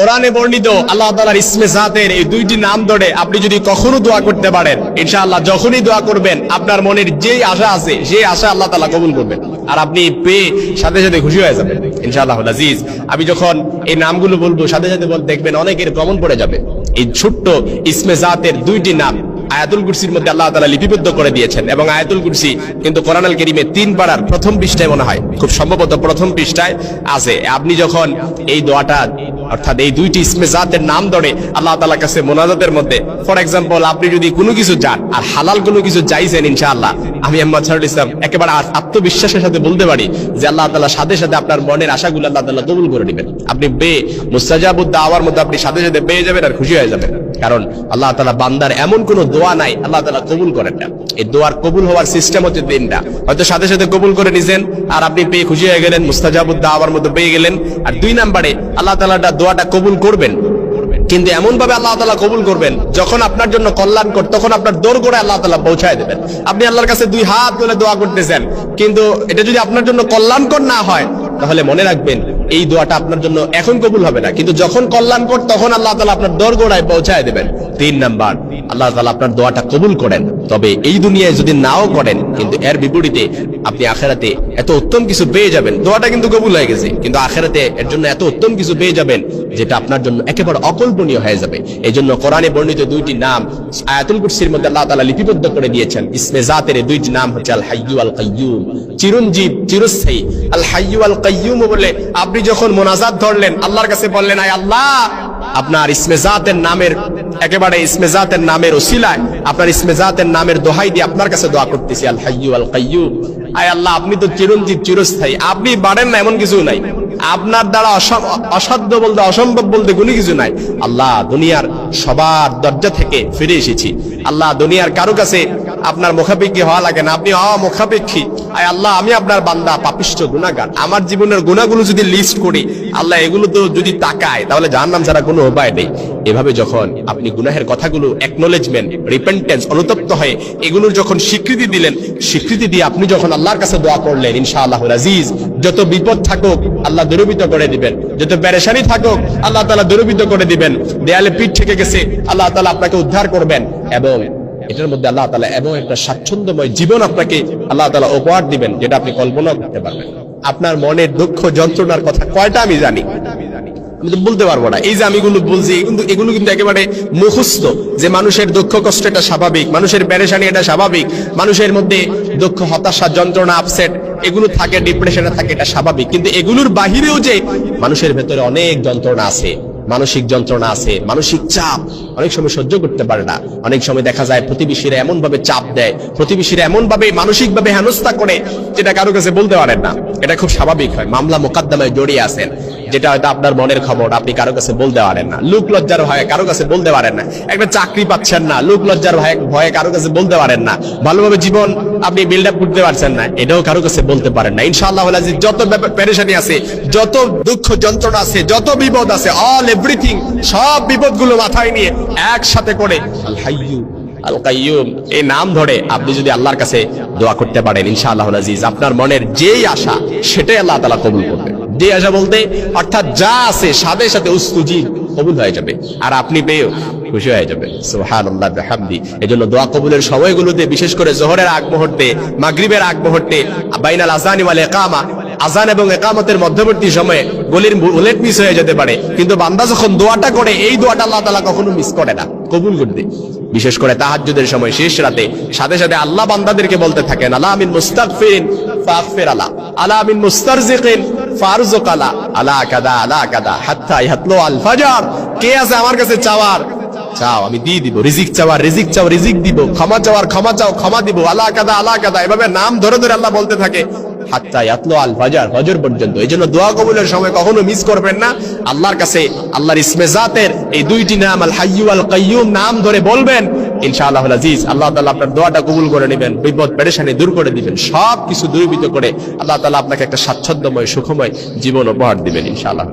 কোরআনে বর্ণিত আল্লাহ তালার ইসমে জাতের এই দুইটি নাম ধরে আপনি যদি কখনো দোয়া করতে পারেন, ইনশাআল্লাহ যখনই দোয়া করবেন, আপনার মনের যেই আশা আছে, সেই আশা আল্লাহ তালা কবুল করবেন। আর আপনি পেয়ে সাথে সাথে খুশি হয়ে যাবেন, ইনশাআল্লাহ। আজিজ, আমি যখন এই নামগুলো বলব, সাথে সাথে বল দেখবেন অনেকের ভ্রমণ পড়ে যাবে। এই ছোট্ট ইসমে জাতের দুইটি নাম আয়াতুল কুরসির মধ্যে আল্লাহ তালা লিপিবদ্ধ করে দিয়েছেন এবং আয়াতুল কুরসি কিন্তু কোরআন কেরিমে তিন পাড়ার প্রথম পৃষ্ঠায় মনে হয়, খুব সম্ভবত প্রথম পৃষ্ঠায় আছে। আপনি যখন এই দোয়াটা অর্থাৎ এই দুইটি ইসমে জাতের নাম ধরে আল্লাহ তালার কাছে মোনাজাতের মধ্যে। ফর এক্সাম্পল আপনি যদি কোনো কিছু যান আর হালাল কোনো কিছু চাইছেন, ইনশাআল্লাহ, আমি আহমদ সাহুল ইসলাম একেবারে আত্মবিশ্বাসের সাথে বলতে পারি যে আল্লাহ তালা সাথে সাথে আপনার মনের আশাগুলো আল্লাহ তালা কবুল করে নেবেন। আপনি বে মুস্তাজাবুদ্দা আওয়ার মধ্যে আপনি সাথে সাথে পেয়ে যাবেন আর খুশি হয়ে যাবেন। কারণ আল্লাহ তালা বান্দার এমন কোন দোয়া নাই, আল্লাহ তালা কবুল করেন না। এই দোয়ার কবুল হওয়ার সিস্টেম হচ্ছে তিনটা হয়তো সাথে সাথে কবুল করে নিছেন আর আপনি পেয়ে খুশি হয়ে গেলেন মুস্তাজাবুদ্দা আওয়ার মধ্যে পেয়ে গেলেন। আর দুই নাম্বারে আল্লাহ তালা দোয়াটা কবুল করবেন। কিন্তু এমন ভাবে আল্লাহ তালা কবুল করবেন, যখন আপনার জন্য কল্যাণকর, তখন আপনার দৌড় করে আল্লাহ তালা পৌঁছায় দেবেন। আপনি আল্লাহর কাছে দুই হাত তুলে দোয়া করতেছেন, কিন্তু এটা যদি আপনার জন্য কল্যাণকর না হয়, তাহলে মনে রাখবেন, এই দোয়াটা আপনার জন্য এখন কবুল হবে না। কিন্তু যখন কল্যাণ কর তখন আল্লাহ তালা আপনার দোর গোড়ায় পৌঁছায় দেবেন। তিন নাম্বার, আল্লাহ তালা আপনার দোয়াটা কবুল করেন। তবে এই দুনিয়ায় যদি নাও করেন, কিন্তু এর বিপরীতে আপনি আখেরাতে এত উত্তম কিছু পেয়ে যাবেন। দোয়াটা কিন্তু কবুল হয়ে গেছে, কিন্তু আখেরাতে এর জন্য এত উত্তম কিছু পেয়ে যাবেন, যেটা আপনার জন্য একেবারে অকল্পনীয় হয়ে যাবে। এই জন্য কোরআনে বর্ণিত দুইটি নাম আয়াতুল কুরসির মধ্যে আল্লাহ তাআলা লিপিবদ্ধ করে দিয়েছেন। ইসমে জাতের দুইটি নাম হচ্ছে আল হাইয়ু আল কাইয়ুম চিরঞ্জীব, চিরস্থায়ী। আল হাইয়ু আল কাইয়ুম বলে, আপনি যখন মোনাজাত ধরলেন, আল্লাহর কাছে বললেন, আয় আল্লাহ আপনার ইসমে জাতের নামের, একেবারে ইসমে জাতের নামের ওসিলায় আপনার ইসমে জাতের নামের দোহাই দিয়ে আপনার কাছে দোয়া করতেছি, আল হাইয়ু আল কাইয়ুম আয় আল্লাহ, আপনি তো চিরঞ্জীব চিরস্থায়ী। আপনি বাড়েন না, এমন কিছু নাই। আপনার দ্বারা অসাধ্য বলতে, অসম্ভব বলতে কোনো কিছু নাই। আল্লাহ দুনিয়ার সবার দরজা থেকে ফিরে এসেছি। আল্লাহ দুনিয়ার কারও কাছে আপনার মুখাপেক্ষী হওয়া লাগে না। আপনি অমুখাপেক্ষী। আয় আল্লাহ, আমি আপনার বান্দা পাপিষ্ট গুণাগার আমার জীবনের গুণাগুলো যদি লিস্ট করি আল্লাহ এগুলো তো যদি তাকায়, তাহলে জাহান্নাম ছাড়া কোনো উপায় নেই। এভাবে যখন আপনি গুনাহের কথাগুলো একনোলেজমেন্ট রিপেন্টেন্স অনুতপ্ত হয়ে এগুলোর যখন স্বীকৃতি দিলেন, স্বীকৃতি দিয়ে আপনি যখন আল্লাহর কাছে দোয়া করলেন ইনশাআল্লাহ আজিজ, যত বিপদ থাকুক, আল্লাহ দূরবিত করে দিবেন। যত পেরেশানি থাকুক, আল্লাহ তালা দূরবিত করে দিবেন। দেয়ালে পিঠ থেকে গেছে, আল্লাহ তালা আপনাকে উদ্ধার করবেন এবং এটার মধ্যে আল্লাহ তালা এবং একটা স্বাচ্ছন্দ্যময় জীবন আপনাকে আল্লাহ তালা উপহার দিবেন, যেটা আপনি কল্পনা করতে পারবেন আপনার মনের দুঃখ যন্ত্রণার কথা কয়টা আমি জানি? আমি তো বলতে পারব না। এই যে আমি এগুলো বলছি কিন্তু এগুলো কিন্তু একেবারে মুখস্থ যে মানুষের দুঃখ কষ্ট এটা স্বাভাবিক, মানুষের প্যারেশানি এটা স্বাভাবিক, মানুষের মধ্যে দুঃখ, হতাশা, যন্ত্রণা আপসেট এগুলো থাকে ডিপ্রেশনে থাকে, এটা স্বাভাবিক। কিন্তু এগুলোর বাহিরেও যে মানুষের ভেতরে অনেক যন্ত্রণা আছে। মানসিক যন্ত্রণা আছে, মানসিক চাপ অনেক সময় সহ্য করতে পারে না। অনেক সময় দেখা যায় প্রতিবেশীরা এমন ভাবে চাপ দেয়, প্রতিবেশীরা এমন ভাবে মানসিক ভাবে হেনস্থা করে যেটা কারও কাছে বলতে পারেন না। এটা খুব স্বাভাবিক হয়, মামলা মোকদ্দমায় জড়িয়ে আছেন। যেটা হয়তো আপনার মনের খবর, আপনি কারও কাছে বলতে পারেন না। লোক লজ্জার ভয়ে কারও কাছে বলতে পারেন না। একটা চাকরি পাচ্ছেন না, লোক লজ্জার ভয়ে ভয়ে কারও কাছে বলতে পারেন না। ভালোভাবে জীবন আপনি বিল্ড আপ করতে পারছেন না, এটাও কারও কাছে বলতে পারেন না। ইনশাআল্লাহ যত পেরেশানি আছে, যত দুঃখ যন্ত্রণা আছে, যত বিপদ আছে অল এভরিথিং সব বিপদগুলো মাথায় নিয়ে একসাথে করে এই নাম ধরে আপনি যদি আল্লাহর কাছে দোয়া করতে পারেন, ইনশাআল্লাহ আজিজ, আপনার মনের যেই আশা, সেটাই আল্লাহ তাআলা কবুল করবে। যে আশা বলতে, অর্থাৎ যা আছে, সাথে সাথে উস্তুজি কবুল হয়ে যাবে। আর আপনি পেয়েও খুশি হয়ে যাবেন। সুবহানাল্লাহ, বিহামদি। এজন্য দোয়া কবুলের সময়গুলোতে বিশেষ করে জোহরের আগ মুহূর্তে, মাগরিবের আগ মুহূর্তে, বাইনাল আজানি ওয়াল ইকামা আজান এবং একামতের মধ্যবর্তী সময়ে গলির বুলেট মিস হয়ে যেতে পারে। কিন্তু বান্দা যখন দোয়াটা করে, এই দোয়াটা আল্লাহ তাআলা কখনো মিস করে না। কবুল করতে। বিশেষ করে তাহাজ্জুদের সময় শেষ রাতে, সাথে সাথে আল্লাহ বান্দাদেরকে বলতে থাকেন, আলা মিন মুস্তাগফিরিন ফাগফির আলা আলা মিন মুস্তারজিকিন ফারজুক আলা আলা কাদা আলা কাদা, হাত্তা ইয়াতলু আল ফাজর, কে আছে আমার কাছে চাওয়ার? চাও, আমি দিয়ে দিব। রিজিক চাওয়ার রিজিক চাও, রিজিক দিব। ক্ষমা চাওয়ার ক্ষমা চাও, ক্ষমা দিব। আলা কাদা আলা কাদা। এভাবে নাম ধরে ধরে আল্লাহ বলতে থাকে। পর্যন্ত। এই দুইটি নাম, আল আল নাম ধরে বলবেন আল্লাহ আপনার দোয়াটা কবুল করে নেবেন দূর করে দিবেন দূরীভূত করে আল্লাহ তাআলা আপনাকে একটা স্বাচ্ছন্দ্যময়, সুখময় জীবন উপহার দিবেন, ইনশাআল্লাহ।